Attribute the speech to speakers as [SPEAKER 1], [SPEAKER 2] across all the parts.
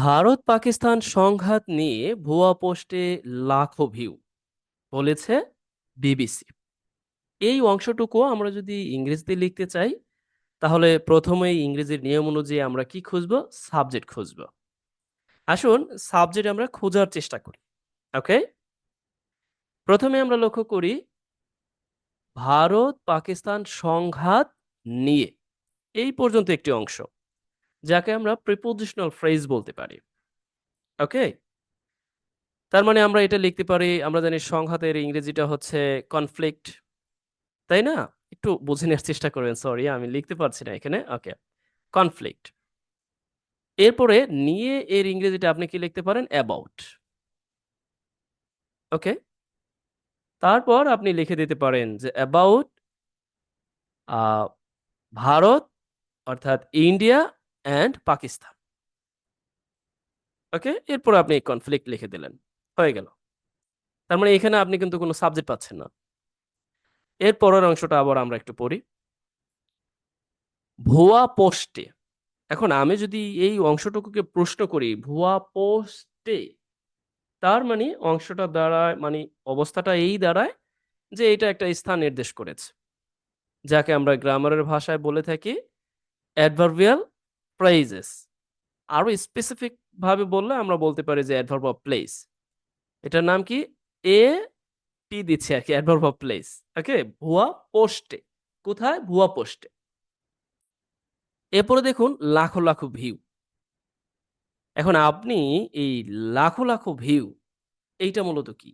[SPEAKER 1] ভারত পাকিস্তান সংঘাত নিয়ে ভুয়া পোস্টে লাখো ভিউ, বলেছে বিবিসি। এই অংশটুকু আমরা যদি ইংরেজিতে লিখতে চাই, তাহলে প্রথমেই ইংরেজির নিয়ম অনুযায়ী আমরা কি খুঁজব? সাবজেক্ট খুঁজব। আসুন সাবজেক্ট আমরা খোঁজার চেষ্টা করি, ওকে? প্রথমে আমরা লক্ষ্য করি, ভারত পাকিস্তান সংঘাত নিয়ে। এই পর্যন্ত একটি অংশ। যাকে আমরা প্রিপোজিশনাল ফ্রেজ বলতে পারি। ওকে তার মানে আমরা এটা লিখতে পারি, আমরা জানি সংঘাতের ইংরেজিটা হচ্ছে কনফ্লিক্ট তাই না? একটু বুঝে নেওয়ার চেষ্টা করবেন সরি আমি লিখতে পারছি না এখানে। ওকে কনফ্লিক্ট এরপরে নিয়ে এর ইংরেজিটা আপনি কি লিখতে পারেন? অ্যাবাউট ওকে তারপর আপনি লিখে দিতে পারেন যে অ্যাবাউট ভারত, অর্থাৎ ইন্ডিয়া অ্যান্ড পাকিস্তান। ওকে? এরপর আপনি কনফ্লিক্ট লিখে দিলেন। হয়ে গেল। তার মানে এখানে আপনি কিন্তু কোনো সাবজেক্ট পাচ্ছেন না। এর পরের অংশটা আবার আমরা একটু পড়ি। ভুয়া পোস্টে এখন আমি যদি এই অংশটুকুকে প্রশ্ন করি, ভুয়া পোস্টে তার মানে অংশটা দাঁড়ায় মানে অবস্থাটা এই দাঁড়ায় যে এটা একটা স্থান নির্দেশ করেছে। যাকে আমরা গ্রামারের ভাষায় বলে থাকি অ্যাডভার্বিয়াল প্রাইজেস আরও স্পেসিফিক ভাবে বললে আমরা বলতে পারি যে অ্যাডভার্ব অফ প্লেস এটার নাম কি? এ, পি দিচ্ছে আর কি অ্যাডভার্ব অফ প্লেস ওকে ভুয়া পোস্টে কোথায়? ভুয়া পোস্টে এরপরে দেখুন, লাখো লাখো ভিউ এখন আপনি এই লাখো লাখো ভিউ এইটা মূলত কি?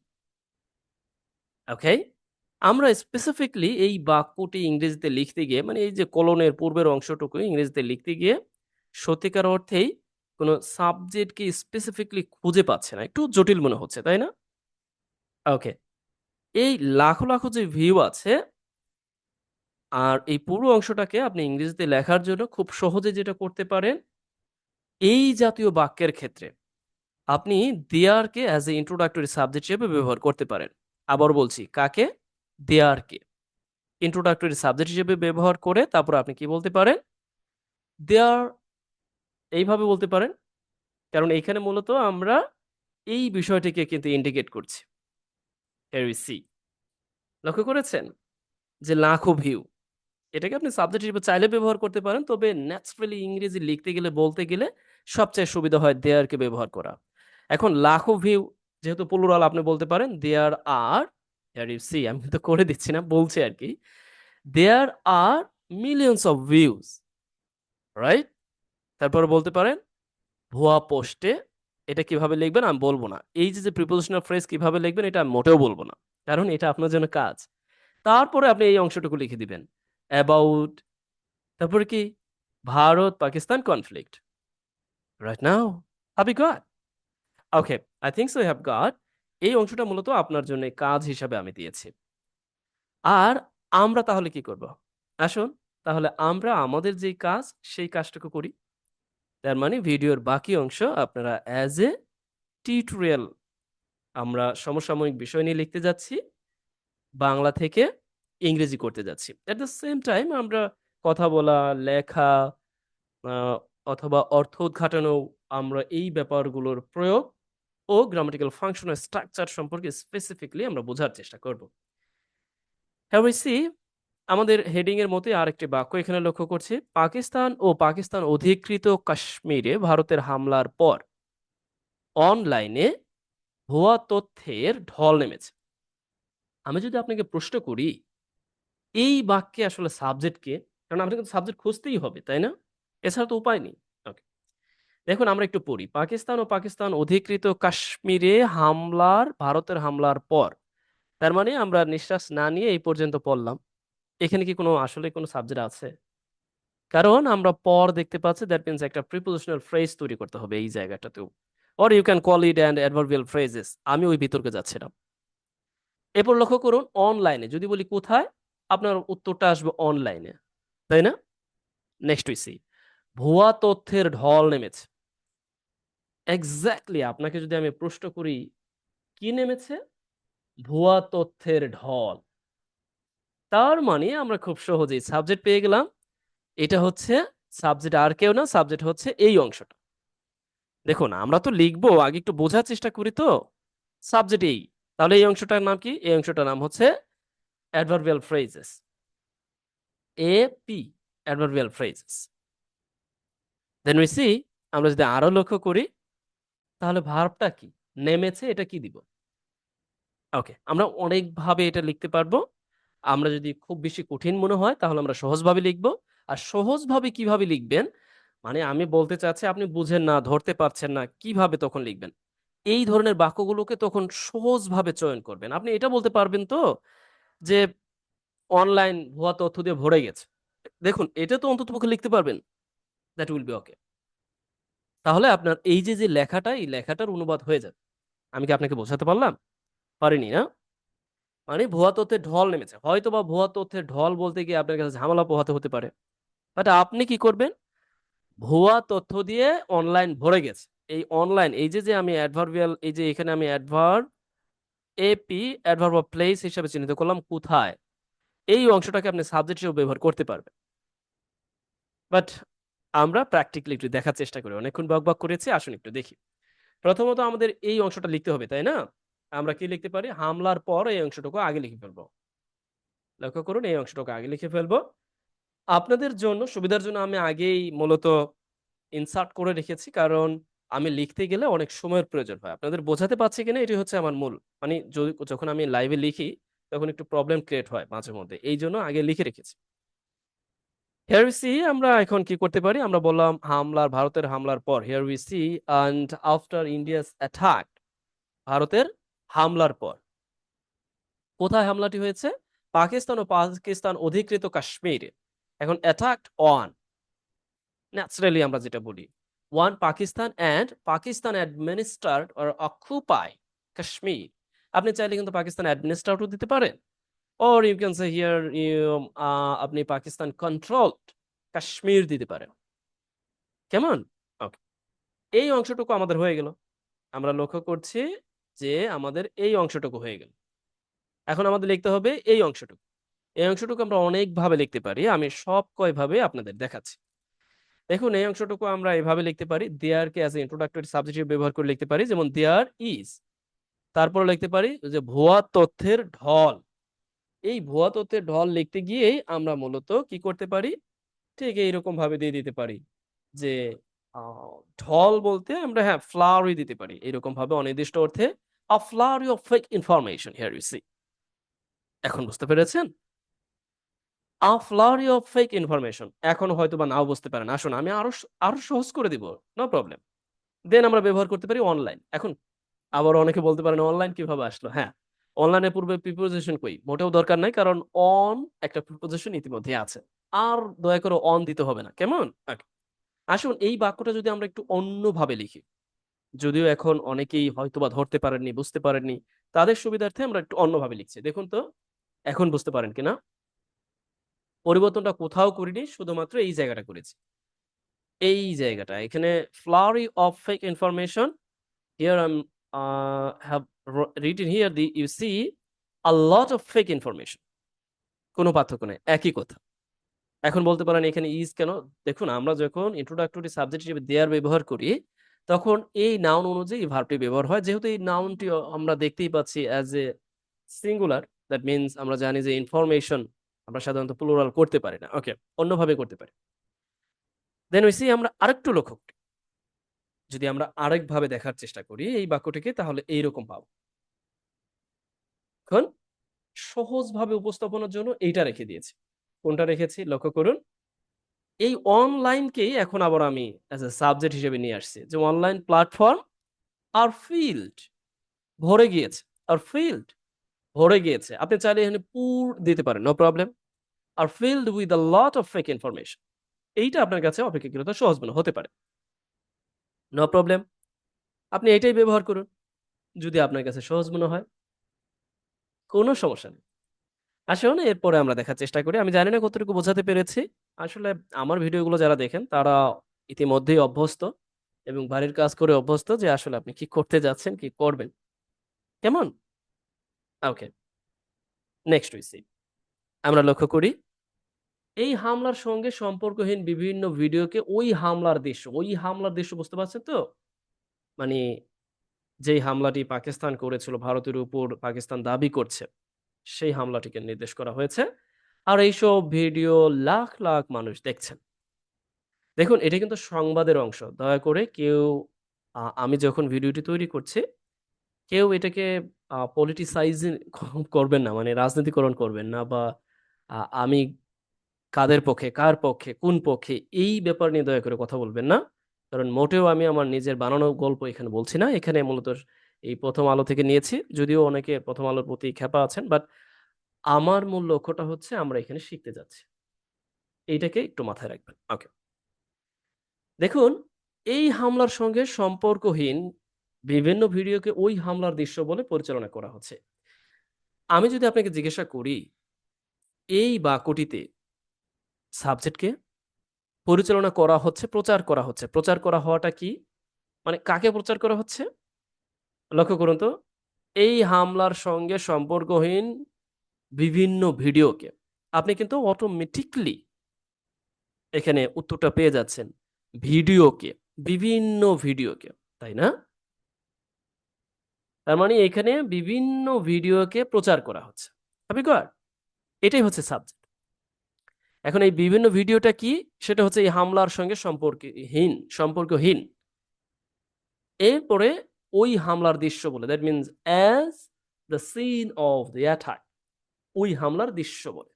[SPEAKER 1] ওকে আমরা স্পেসিফিকলি এই বাক্যটি ইংরেজিতে লিখতে গিয়ে মানে এই যে কলনের পূর্বের অংশটুকু ইংরেজিতে লিখতে গিয়ে সত্যিকার অর্থেই কোনো সাবজেক্টকে স্পেসিফিকলি খুঁজে পাচ্ছে না। একটু জটিল মনে হচ্ছে, তাই না? ওকে এই লাখো লাখো যে ভিউ আছে, আর এই পুরো অংশটাকে আপনি ইংরেজিতে লেখার জন্য খুব সহজে যেটা করতে পারেন, এই জাতীয় বাক্যের ক্ষেত্রে আপনি দেয়ারকে অ্যাজ এ ইন্ট্রোডাক্টরি সাবজেক্ট হিসেবে ব্যবহার করতে পারেন। আবার বলছি, কাকে? দেয়ারকে ইন্ট্রোডাক্টরি সাবজেক্ট হিসেবে ব্যবহার করে তারপর আপনি কি বলতে পারেন? দেয়ার এইভাবে বলতে পারেন। কারণ এইখানে মূলত আমরা এই বিষয়টিকে কিন্তু ইন্ডিকেট করছি। সি লক্ষ্য করেছেন? যে লাখো ভিউ এটাকে আপনি সাবজেক্ট হিসেবে চাইলে ব্যবহার করতে পারেন, তবে ন্যাচারালি ইংরেজি লিখতে গেলে, বলতে গেলে সবচেয়ে সুবিধা হয় দেয়ারকে ব্যবহার করা। এখন লাখো ভিউ যেহেতু পুলুরাল আপনি বলতে পারেন দেয়ার আর ইউ সি আমি কিন্তু করে দিচ্ছি না, বলছি আর কি। There are millions of views right তারপরে বলতে পারেন, ভুয়া পোস্টে এটা কীভাবে লিখবেন আমি বলব না। এই যে যে প্রিপোজিশনাল ফ্রেজ কীভাবে লিখবেন এটা আমি মোটেও বলব না। কারণ এটা আপনার জন্য কাজ। তারপরে আপনি এই অংশটুকু লিখে দিবেন। অ্যাবাউট তারপরে কি? Bharat Pakistan conflict right now have got okay I think so have got এই অংশটা মূলত আপনার জন্য কাজ হিসাবে আমি দিয়েছি। আর আমরা তাহলে কি করব? আসুন, তাহলে আমরা আমাদের যেই কাজ, সেই কাজটুকু করি। তার মানে ভিডিওর বাকি অংশ আপনারা অ্যাজ এ টিউটোরিয়াল আমরা সমসাময়িক বিষয় নিয়ে লিখতে যাচ্ছি, বাংলা থেকে ইংরেজি করতে যাচ্ছি। অ্যাট দ্য সেম টাইম আমরা কথা বলা, লেখা অথবা অর্থ উদ্ঘাটনও আমরা এই ব্যাপারগুলোর প্রয়োগ ও গ্রামাটিক্যাল ফাংশনের স্ট্রাকচার সম্পর্কে স্পেসিফিকলি আমরা বোঝার চেষ্টা করব। হ্যাঁ সি আমাদের হেডিং এর মতে আরেকটি বাক্য এখানে লক্ষ্য করছি, পাকিস্তান ও পাকিস্তান অধিকৃত কাশ্মীরে ভারতের হামলার পর অনলাইনে ভুয়া তথ্যের ঢল নেমেছে। আমি যদি আপনাকে প্রশ্ন করি, এই বাক্যে আসলে সাবজেক্টকে কারণ আপনাকে কিন্তু সাবজেক্ট খুঁজতেই হবে, তাই না? এছাড়া তো উপায় নেই। ওকে দেখুন, আমরা একটু পড়ি। পাকিস্তান ও পাকিস্তান অধিকৃত কাশ্মীরে হামলার, ভারতের হামলার পর। তার মানে আমরা নিঃশ্বাস না নিয়ে এই পর্যন্ত পড়লাম। এখানে কি কোনো, আসলে কোনো সাবজেক্ট আছে? কারণ আমরা পর দেখতে পাচ্ছি দ্যাট মিনস একটা প্রিপোজিশনাল ফ্রেজ তৈরি করতে হবে এই জায়গাটাতেও। Or you can call it and adverbial phrases আমি ওই বিতর্কে যাচ্ছিলাম। এরপর লক্ষ্য করুন অনলাইনে যদি বলি কোথায়, আপনার উত্তরটা আসবে অনলাইনে তাই না? নেক্সট উই সি ভুয়া তথ্যের ঢল নেমেছে। এক্স্যাক্টলি আপনাকে যদি আমি প্রশ্ন করি, কি নেমেছে? ভুয়া তথ্যের ঢল। তার মানে আমরা খুব সহজেই সাবজেক্ট পেয়ে গেলাম। এটা হচ্ছে সাবজেক্ট আর কেউ না সাবজেক্ট হচ্ছে এই অংশটা। দেখুন, আমরা তো লিখব, আগে একটু বোঝার চেষ্টা করি তো। সাবজেক্ট এই, তাহলে এই অংশটার নাম কি? এই অংশটার নাম হচ্ছে adverbial phrases A P adverbial phrases then we see আমরা যদি আরও লক্ষ্য করি, তাহলে ভার্বটা কি? নেমেছে, এটা কি দিব? ওকে আমরা অনেকভাবে এটা লিখতে পারব। আমরা যদি খুব বেশি কঠিন মনে হয়, তাহলে আমরা সহজভাবে লিখব। আর সহজভাবে কীভাবে লিখবেন? মানে আমি বলতে চাচ্ছি, আপনি বুঝেন না, ধরতে পারছেন না, কীভাবে তখন লিখবেন? এই ধরনের বাক্যগুলোকে তখন সহজভাবে চয়ন করবেন। আপনি এটা বলতে পারবেন তো, যে অনলাইন ভুয়া তথ্য দিয়ে ভরে গেছে। দেখুন, এটা তো অন্তত পক্ষে লিখতে পারবেন। দ্যাট উইল বি ওকে তাহলে আপনার এই যে যে লেখাটা, এই লেখাটার অনুবাদ হয়ে যাবে। আমি কি আপনাকে বোঝাতে পারলাম? পারিনি, না? মানে ভুয়া তথ্যের ঢল নেমেছে। হয়তো বা ভুয়া তথ্যের ঢল বলতে গিয়ে আপনার কাছে ঝামেলা পোহাতে হতে পারে। বাট আপনি কি করবেন? ভুয়া তথ্য দিয়ে অনলাইন ভরে গেছে। এই অনলাইন এই যে যে আমি অ্যাডভার্বিয়াল এই যে, এখানে আমি অ্যাডভার্ব এপি অ্যাডভার্ব প্লেস হিসাবে চিহ্নিত করলাম, কোথায়? এই অংশটাকে আপনি সাবজেক্ট হিসেবে ব্যবহার করতে পারবেন। বাট আমরা প্র্যাকটিক্যালি একটু দেখার চেষ্টা করি। অনেকক্ষণ বক বক করেছি, আসুন একটু দেখি। প্রথমত আমাদের এই অংশটা লিখতে হবে, তাই না? আমরা কি লিখতে পারি? হামলার পর এই অংশটুকু আগে লিখে ফেলব। লক্ষ্য করুন, এই অংশটুকু আগে লিখে ফেলব। আপনাদের জন্য, সুবিধার জন্য আমি আগেই মূলত ইনসার্ট করে রেখেছি, কারণ আমি লিখতে গেলে অনেক সময়ের প্রয়োজন হয়। আপনাদের বোঝাতে পারছি কিনা এটি হচ্ছে আমার মূল। মানে যখন আমি লাইভে লিখি, তখন একটু প্রবলেম ক্রিয়েট হয় মাঝে মধ্যে। এই জন্য আগে লিখে রেখেছি। হেয়ার উই সি আমরা এখন কি করতে পারি? আমরা বললাম হামলার, ভারতের হামলার পর। Here we see and after India's attack ভারতের হামলার পর। কোথায় হামলাটি হয়েছে? পাকিস্তান ও পাকিস্তান অধিকৃত কাশ্মীরে। এখন অ্যাটাক অন ন্যাচারালি আমরা যেটা বলি one Pakistan and Pakistan administered or occupy Kashmir. আপনি চাইলে কিন্তু পাকিস্তান অ্যাডমিনিস্ট্রেটর দিতে পারেন। Or you can say here আপনি পাকিস্তান কন্ট্রোল কাশ্মীর দিতে পারেন। কেমন? ওকে এই অংশটুকু আমাদের হয়ে গেল। আমরা লক্ষ্য করছি যে আমাদের এই অংশটুকু হয়ে গেল। এখন আমাদের লিখতে হবে এই অংশটুকু। এই অংশটুকু আমরা অনেকভাবে লিখতে পারি, আমি সব কয়ভাবে আপনাদের দেখাচ্ছি। দেখুন, এই অংশটুকু আমরা এভাবে লিখতে পারি দেয়ারকে অ্যাজ এ ইন্ট্রোডাক্টরি সাবজেক্ট ব্যবহার করে লিখতে পারি, যেমন দেয়ার ইজ তারপর লিখতে পারি যে ভুয়া তথ্যের ঢল। এই ভুয়া তথ্যের ঢল লিখতে গিয়েই আমরা মূলত কি করতে পারি? ঠিক এইরকম ভাবে দিয়ে দিতে পারি যে ঢল বলতে আমরা হ্যাঁ ফ্লাওয়ারি দিতে পারি। এরকম ভাবে অনির্দিষ্ট অর্থে a flurry of fake information here you see এখন বুঝতে পেরেছেন? A flurry of fake information এখন হয়তো বা নাও বুঝতে পারেন। আসুন, আমি আরও আরও সহজ করে দিব। নো প্রবলেম দেন আমরা ব্যবহার করতে পারি অনলাইন এখন, আবার অনেকে বলতে পারেন অনলাইন কীভাবে আসলো? হ্যাঁ অনলাইনের পূর্বে প্রিপোজিশন কই? মোটেও দরকার নাই, কারণ অন একটা প্রিপোজিশন ইতিমধ্যে আছে। আর দয়া করে অন দিতে হবে না। কেমন. আসুন, এই বাক্যটা যদি আমরা একটু অন্যভাবে লিখি। যদিও এখন অনেকেই হয়তোবা ধরতে পারেননি, বুঝতে পারেননি, তাদের সুবিধার্থে আমরা একটু অন্যভাবে লিখছি। দেখুন তো, এখন বুঝতে পারেন কিনা? পরিবর্তনটা কোথাও করিনি, শুধুমাত্র এই জায়গাটা করেছি। এই জায়গাটা, এখানে flurry of fake information here I have written here the you see a lot of fake information কোনো পার্থক্য নেই, একই কথা। এখন বলতে পারেন এখানে ইজ কেন? দেখুন, আমরা যখন ইন্ট্রোডাক্টরি সাবজেক্ট হিসেবে দেয়ার ব্যবহার করি তখন এই নাউন অনুযায়ী ভার্বটি ব্যবহার হয়। যেহেতু এই নাউনটি আমরা দেখতেই পাচ্ছি as a singular that means আমরা জানি যে ইনফরমেশন আমরা সাধারণত প্লুরাল করতে পারি না। ওকে অন্যভাবে করতে পারি। দেন ওই আমরা আরেকটু লক্ষ্য করি। যদি আমরা আরেকভাবে দেখার চেষ্টা করি এই বাক্যটিকে, তাহলে এইরকম পাবো। এখন সহজভাবে উপস্থাপনের জন্য এইটা রেখে দিয়েছি। কোনটা রেখেছি? লক্ষ্য করুন। এই অনলাইনকেই এখন আবার আমি অ্যাজ এ সাবজেক্ট হিসেবে নিয়ে আসছি। যে অনলাইন প্ল্যাটফর্ম আর ফিল্ড ভরে গিয়েছে। আর ফিল্ড ভরে গিয়েছে। আপনি চাইলে এখানে পুর দিতে পারেন no problem R filled with a lot of fake information এইটা আপনার কাছে অপেক্ষাকৃত সহজ মনে হতে পারে। নো প্রবলেম আপনি এটাই ব্যবহার করুন, যদি আপনার কাছে সহজ মনে হয়। কোনো সমস্যা নেই। আসুন, এরপরে আমরা দেখার চেষ্টা করি। আমি জানি না কতটুকু বোঝাতে পেরেছি। আসলে আমার ভিডিওগুলো যারা দেখেন, তারা ইতিমধ্যেই অভ্যস্ত এবং বাড়ির কাজ করে অভ্যস্ত যে আসলে আপনি কি করতে যাচ্ছেন, কি করবেন। কেমন? ওকে। নেক্সট উইসি আমরা লক্ষ্য করি, এই হামলার সঙ্গে সম্পর্কহীন বিভিন্ন ভিডিওকে ওই হামলার দৃশ্য, ওই হামলার দৃশ্য বুঝতে পারছেন তো? মানে যেই হামলাটি পাকিস্তান করেছিল, ভারতের উপর পাকিস্তান দাবি করছে, সেই হামলাটিকে নির্দেশ করা হয়েছে। আর এইসব ভিডিও লাখ লাখ মানুষ দেখছেন। দেখুন, এটা কিন্তু সংবাদের অংশ। দয়া করে কেউ আমি যখন ভিডিওটি তৈরি করছি, কেউ এটাকে পলিটিসাইজ করবেন না মানে রাজনীতিকরণ করবেন না বা আমি কাদের পক্ষে, কার পক্ষে, কোন পক্ষে, এই ব্যাপার নিয়ে দয়া করে কথা বলবেন না। কারণ মোটেও আমি আমার নিজের বানানো গল্প এখানে বলছি না। এখানে মূলত এই প্রথম আলো থেকে নিয়েছি। যদিও অনেকে প্রথম আলোর প্রতি খেপা আছেন বাট আমার মূল লক্ষ্যটা হচ্ছে আমরা এখানে শিখতে যাচ্ছি। এইটাকে একটু মাথায় রাখবেন। ওকে। দেখুন, এই হামলার সঙ্গে সম্পর্কহীন বিভিন্ন ভিডিওকে ওই হামলার দৃশ্য বলে পরিচালনা করা হচ্ছে। আমি যদি আপনাকে জিজ্ঞাসা করি, এই বাক্যটিতে সাবজেক্টকে পরিচালনা করা হচ্ছে, প্রচার করা হচ্ছে, প্রচার করা হওয়াটা কি? মানে কাকে প্রচার করা হচ্ছে? লক্ষ্য করুন তো, এই হামলার সঙ্গে সম্পর্কহীন বিভিন্ন ভিডিওকে। আপনি কিন্তু অটোমেটিকলি এখানে উত্তরটা পেয়ে যাচ্ছেন ভিডিওকে, বিভিন্ন ভিডিওকে, তাই না? তার মানে এখানে বিভিন্ন ভিডিওকে প্রচার করা হচ্ছে। এটাই হচ্ছে সাবজেক্ট এখন এই বিভিন্ন ভিডিওটা কি? সেটা হচ্ছে এই হামলার সঙ্গে সম্পর্কহীন সম্পর্কহীন। এরপরে ওই হামলার দৃশ্য বলে that means as the scene of the attack ওই হামলার দৃশ্য বলে।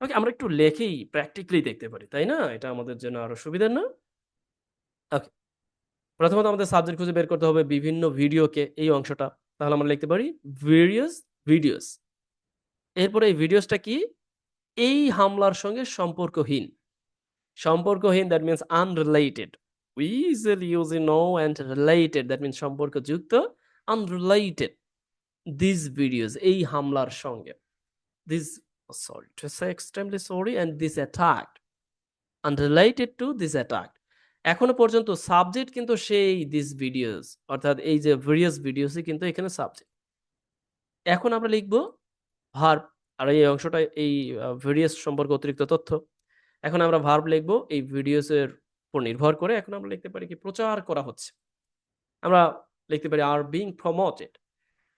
[SPEAKER 1] ওকে, আমরা একটু লেখেই প্র্যাকটিক্যালি দেখতে পারি, তাই না? এটা আমাদের জন্য আরও সুবিধার না? ওকে, প্রথমত আমাদের সাবজেক্ট খুঁজে বের করতে হবে বিভিন্ন ভিডিওকে, এই অংশটা। তাহলে আমরা লিখতে পারি ভেরিয়াস ভিডিওস এরপরে এই ভিডিওসটা কি? এই হামলার সঙ্গে সম্পর্কহীন। সম্পর্কহীন that means unrelated we usually use no and related that means সম্পর্কযুক্ত আনরিলেটেড দিস ভিডিওস এই হামলার সঙ্গে this sorry to say extremely sorry and this attack unrelated to this attack এখনও পর্যন্ত সাবজেক্ট কিন্তু সেই দিস ভিডিওস অর্থাৎ এই যে ভেরিয়াস ভিডিওসই কিন্তু এখানে সাবজেক্ট এখন আমরা লিখব ভার্ব আর এই অংশটা, এই ভেরিয়াস সম্পর্কে অতিরিক্ত তথ্য। এখন আমরা ভার্ব লিখব, এই ভিডিওসের উপর নির্ভর করে এখন আমরা লিখতে পারি কি প্রচার করা হচ্ছে। আমরা লিখতে পারি আর বিং প্রমোটেড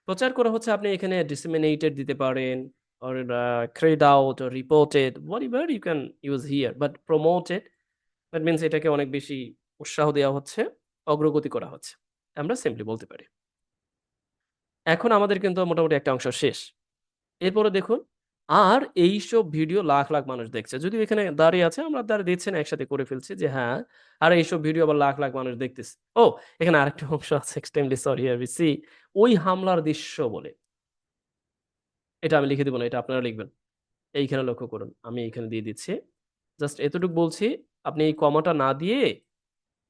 [SPEAKER 1] প্রচার করা হচ্ছে আপনি এখানে ডিসিমিনেটেড দিতে পারেন or uh, carried out or reported whatever you can use here but promoted that means এটাকে অনেক বেশি উৎসাহ দেওয়া হচ্ছে অগ্রগতি করা হচ্ছে আমরা সিম্পলি বলতে পারি। এখন আমাদের কিন্তু মোটামুটি একটা অংশ শেষ। এরপরে দেখুন আর এইসব ভিডিও লাখ লাখ মানুষ দেখছে। যদিও এখানে দাঁড়িয়ে আছে, আমরা দাঁড়িয়ে দিচ্ছেন, একসাথে করে ফেলছি যে হ্যাঁ আর এইসব ভিডিও আবার লাখ লাখ মানুষ দেখতেছে। ও, এখানে আরেকটা অংশ আছে এক্সট্রিমলি সরি আমি সি ওই হামলার দৃশ্য বলে। এটা আমি লিখে দিব না, এটা আপনারা লিখবেন। এইখানে লক্ষ্য করুন, আমি এইখানে দিয়ে দিচ্ছি। জাস্ট এতটুকু বলছি, আপনি এই কমাটা না দিয়ে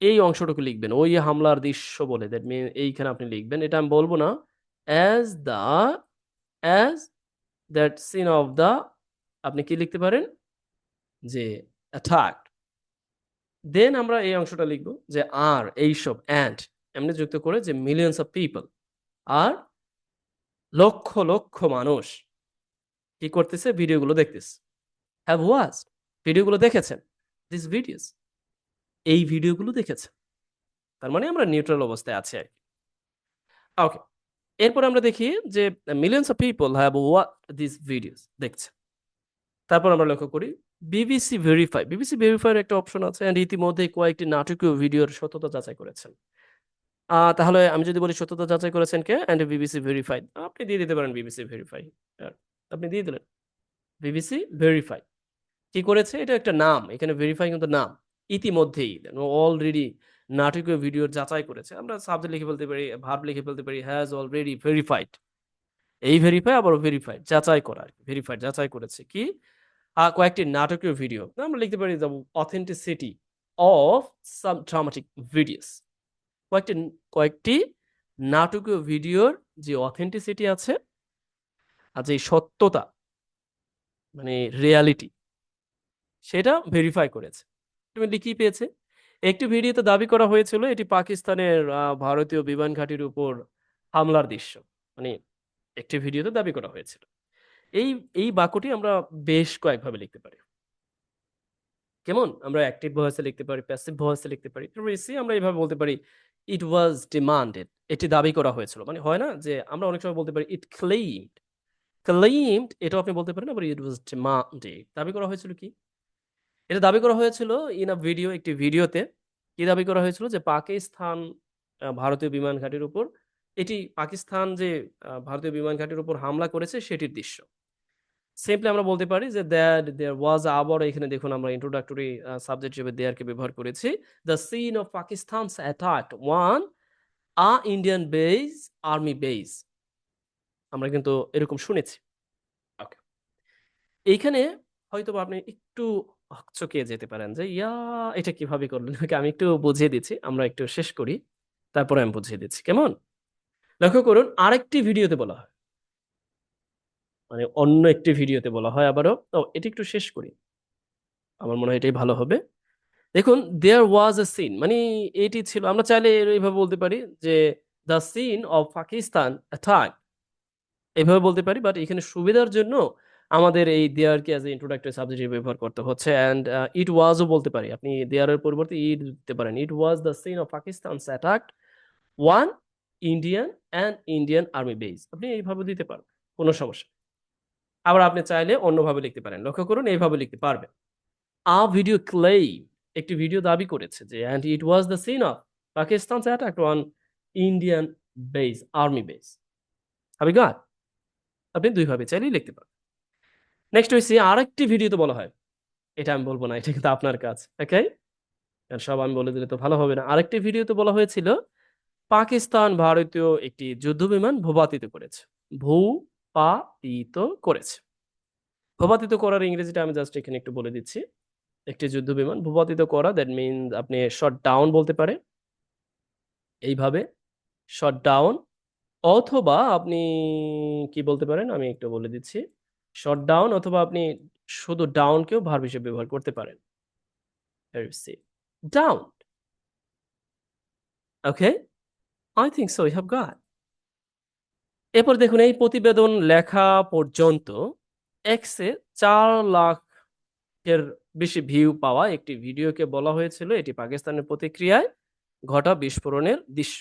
[SPEAKER 1] এই অংশটুকু লিখবেন, ওই হামলার দৃশ্য বলে। দ্যাট মিন এইখানে আপনি লিখবেন। এটা আমি বলব না as the as that scene of the আপনি কি লিখতে পারেন? যে অ্যাটাক দেন আমরা এই অংশটা লিখব যে আর, এইসব অ্যান্ড এমনি যুক্ত করে যে মিলিয়ন্স অফ পিপল আর লক্ষ লক্ষ মানুষ কি করতেছে? ভিডিওগুলো দেখতেছে। হ্যাভ ওয়াচ ভিডিওগুলো দেখেছেন? দিস ভিডিওস এই ভিডিওগুলো দেখেছেন। তার মানে আমরা নিউট্রাল অবস্থায় আছি আর কি। ওকে এরপর আমরা দেখি যে millions of people have watch this videos দেখছে। তারপর আমরা লক্ষ্য করি বিবিসি ভেরিফাই বিবিসি ভেরিফাইয়ের একটা অপশন আছে অ্যান্ড ইতিমধ্যে কয়েকটি নাটকীয় ভিডিওর সত্যতা যাচাই করেছেন। তাহলে আমি যদি বলি সত্যতা যাচাই করেছেন কে? অ্যান্ড বিবিসি ভেরিফাই আপনি দিয়ে দিতে পারেন বিবিসি ভেরিফাই আপনি দিয়ে দিলেন। বিবিসি ভেরিফাই কি করেছে? এটা একটা নাম, এখানে ভেরিফাই কিন্তু নাম, ইতিমধ্যেই অলরেডি নাটকীয় ভিডিওর যাচাই করেছে। আমরা সাবজেক্ট লিখে ফেলতে পারি ভার্ব লিখে ফেলতে পারি হ্যাজ অলরেডি ভেরিফাইড এই ভেরিফাই আবার ভেরিফাইড যাচাই করা আর কি ভেরিফাইড যাচাই করেছে কি? কয়েকটি নাটকীয় ভিডিও আমরা লিখতে পারি the authenticity of some dramatic videos কয়েকটি কয়েকটি নাটকীয় ভিডিওর যে অথেন্টিসিটি আছে আর যে সত্যতা মানে রিয়ালিটি সেটা ভেরিফাই করেছে। তুমি কি পেয়েছে? একটি ভিডিওতে দাবি করা হয়েছিল, এটি পাকিস্তানের ভারতীয় বিমান ঘাঁটির উপর হামলার দৃশ্য। মানে একটি ভিডিওতে দাবি করা হয়েছিল। এই এই বাক্যটি আমরা বেশ কয়েকভাবে লিখতে পারি। কেমন? আমরা অ্যাক্টিভ ভয়েসে লিখতে পারি প্যাসিভ ভয়েসে লিখতে পারি। রিসি আমরা এইভাবে বলতে পারি ইট ওয়াজ ডিমান্ডেড এটি দাবি করা হয়েছিল। মানে হয় না যে আমরা অনেক সময় বলতে পারি ইট ক্লেইমড ক্লেইমড এটাও আপনি বলতে পারেন, আবার ইট ওয়াজ ডিমান্ডেড দাবি করা হয়েছিল কি? এটা দাবি করা হয়েছিল ইন আ ভিডিও একটি ভিডিওতে কি দাবি করা হয়েছিল যে পাকিস্তান ভারতীয় বিমান ঘাঁটির উপর, এটি পাকিস্তান যে ভারতীয় বিমান ঘাঁটির উপর হামলা করেছে সেটির দৃশ্য। সিম্পলি আমরা বলতে পারি যে দ্যাট দেয়ার ওয়াজ আবার এখানে দেখুন আমরা ইন্ট্রোডাক্টরি সাবজেক্ট হিসেবে দেয়ারকে ব্যবহার করেছি। The scene of Pakistan's attack on a Indian base army base আমরা কিন্তু এরকম শুনেছি। ওকে এইখানে হয়তো আপনি একটু হকচকিয়ে যেতে পারেন যে, ইয়া, এটা কীভাবে করলেন? ওকে আমি একটু বুঝিয়ে দিচ্ছি, আমরা একটু শেষ করি, তারপরে আমি বুঝিয়ে দিচ্ছি, কেমন? লক্ষ্য করুন, আরেকটি ভিডিওতে বলা হয়। মানে অন্য একটি ভিডিওতে বলা হয় আবারও। ও এটি একটু শেষ করি। আমার মনে হয় এটাই ভালো হবে। দেখুন দেয়ার ওয়াজ এ সিন মানে এটি ছিল, আমরা চাইলে এইভাবে বলতে পারি যে the scene of Pakistan attack এইভাবে বলতে পারি বাট এখানে সুবিধার জন্য আমাদের এই দেয়ারকে অ্যাজ এ ইন্ট্রোডাক্টরি সাবজেক্ট ব্যবহার করতে হচ্ছে অ্যান্ড ইট ওয়াজও বলতে পারি। আপনি দেয়ারের পরিবর্তে ইট দিতে পারেন। It was the scene of Pakistan attack on Indian and Indian army base আপনি এইভাবে দিতে পারেন কোনো সমস্যা আবার আপনি চাইলে অন্যভাবে লিখতে পারেন। লক্ষ্য করুন, এইভাবে লিখতে পারবেন। আ ভিডিও ক্লেম একটি ভিডিও দাবি করেছে যে and it was the scene of Pakistan attack on Indian base army base আমি গান আপনি দুইভাবে চাইলেই লিখতে পারেন নেক্সট হয়েছে আরেকটি ভিডিওতে বলা হয়। এটা আমি বলব না, এটা কিন্তু আপনার কাজ ওকে সব আমি বলে দিলে তো ভালো হবে না। আরেকটি ভিডিওতে বলা হয়েছিল, পাকিস্তান ভারতীয় একটি যুদ্ধ বিমান ভূপাতিত করেছে। ভূ ভূপাতিত করেছে। ভূপাতিত করার ইংরেজিটা আমি জাস্ট এখানে একটু বলে দিচ্ছি। একটি যুদ্ধ বিমান ভূপাতিত করা দ্যাট মিন আপনি শট ডাউন বলতে পারে এইভাবে শট ডাউন অথবা আপনি কি বলতে পারেন? আমি একটু বলে দিচ্ছি। শট ডাউন অথবা আপনি শুধু ডাউনকেও ভার্ব হিসেবে ব্যবহার করতে পারেন। Down okay I think so have got এরপর দেখুন, এই প্রতিবেদন লেখা পর্যন্ত এক্সে চার লাখের বেশি ভিউ পাওয়া একটি ভিডিওকে বলা হয়েছিল। এটি পাকিস্তানের প্রতিক্রিয়ায় ঘটা বিস্ফোরণের দৃশ্য।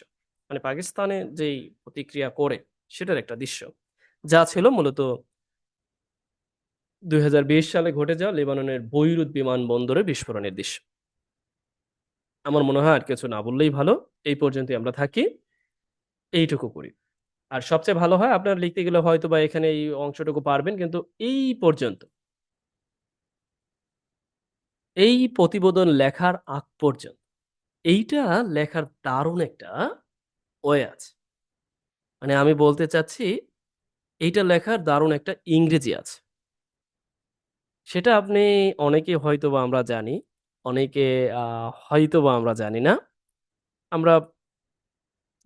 [SPEAKER 1] মানে পাকিস্তানে যেই প্রতিক্রিয়া করে, সেটার একটা দৃশ্য। যা ছিল মূলত দুই হাজার বিশ সালে ঘটে যাওয়া লেবাননের বৈরুত বিমানবন্দরে বিস্ফোরণের দৃশ্য। আমার মনে হয় আর কিছু না বললেই ভালো। এই পর্যন্তই আমরা থাকি। এইটুকু করি। আর সবচেয়ে ভালো হয়, আপনার লিখতে গেলে হয়তো বা এখানে এই অংশটুকু পারবেন, কিন্তু এই পর্যন্ত। এই প্রতিবেদন লেখার আগ পর্যন্ত। এইটা লেখার দারুণ একটা ওয়ে আছে। মানে আমি বলতে চাচ্ছি, এইটা লেখার দারুণ একটা ইংরেজি আছে। সেটা আপনি অনেকে হয়তো বা আমরা জানি, অনেকে হয়তো বা আমরা জানি না। আমরা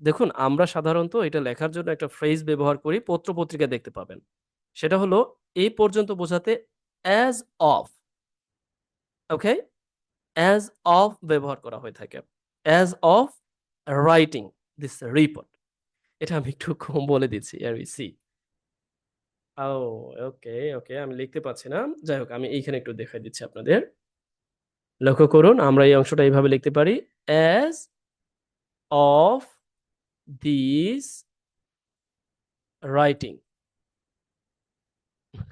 [SPEAKER 1] দেখুন, আমরা সাধারণত এটা লেখার জন্য একটা ফ্রেজ ব্যবহার করি পত্র পত্রিকা দেখতে পাবেন। সেটা হলো, এই পর্যন্ত বোঝাতে as of okay as of ব্যবহার করা হয়ে থাকে। As of writing this report এটা আমি একটু কম বলে দিচ্ছি, আর সি ও, ওকে ওকে, আমি লিখতে পারছি না। যাই হোক, আমি এইখানে একটু দেখাই দিচ্ছি আপনাদের। লক্ষ্য করুন, আমরা এই অংশটা এইভাবে লিখতে পারি। As of this writing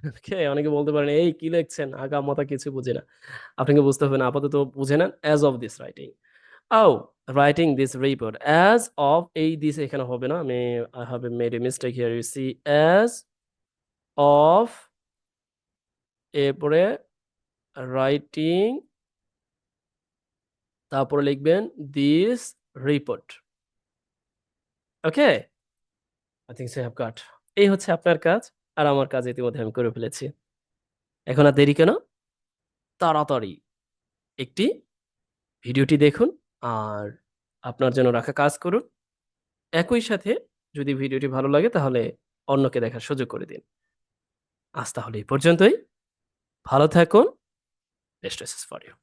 [SPEAKER 1] okay, অনেকে বলতে পারেন, এই কি লিখছেন? আগা, মাথা কিছু বুঝে না। আপনাকে বুঝতে হবে না, আপাতত বুঝে নেন as of this writing O writing this report as of এই দিস এখানে হবে না, আমি I have made a mistake here you see as of এরপরে রাইটিং তারপরে লিখবেন this report okay I think so have got এই হচ্ছে আপনার কাজ, আর আমার কাজ ইতিমধ্যে আমি করে ফেলেছি। এখন আর দেরি কেন? তাড়াতাড়ি একটি ভিডিওটি দেখুন, আর আপনার জন্য রাখা কাজ করুন। একই সাথে যদি ভিডিওটি ভালো লাগে, তাহলে অন্যকে দেখার সুযোগ করে দিন। আজ তাহলে এই পর্যন্তই। ভালো থাকুন। Best for you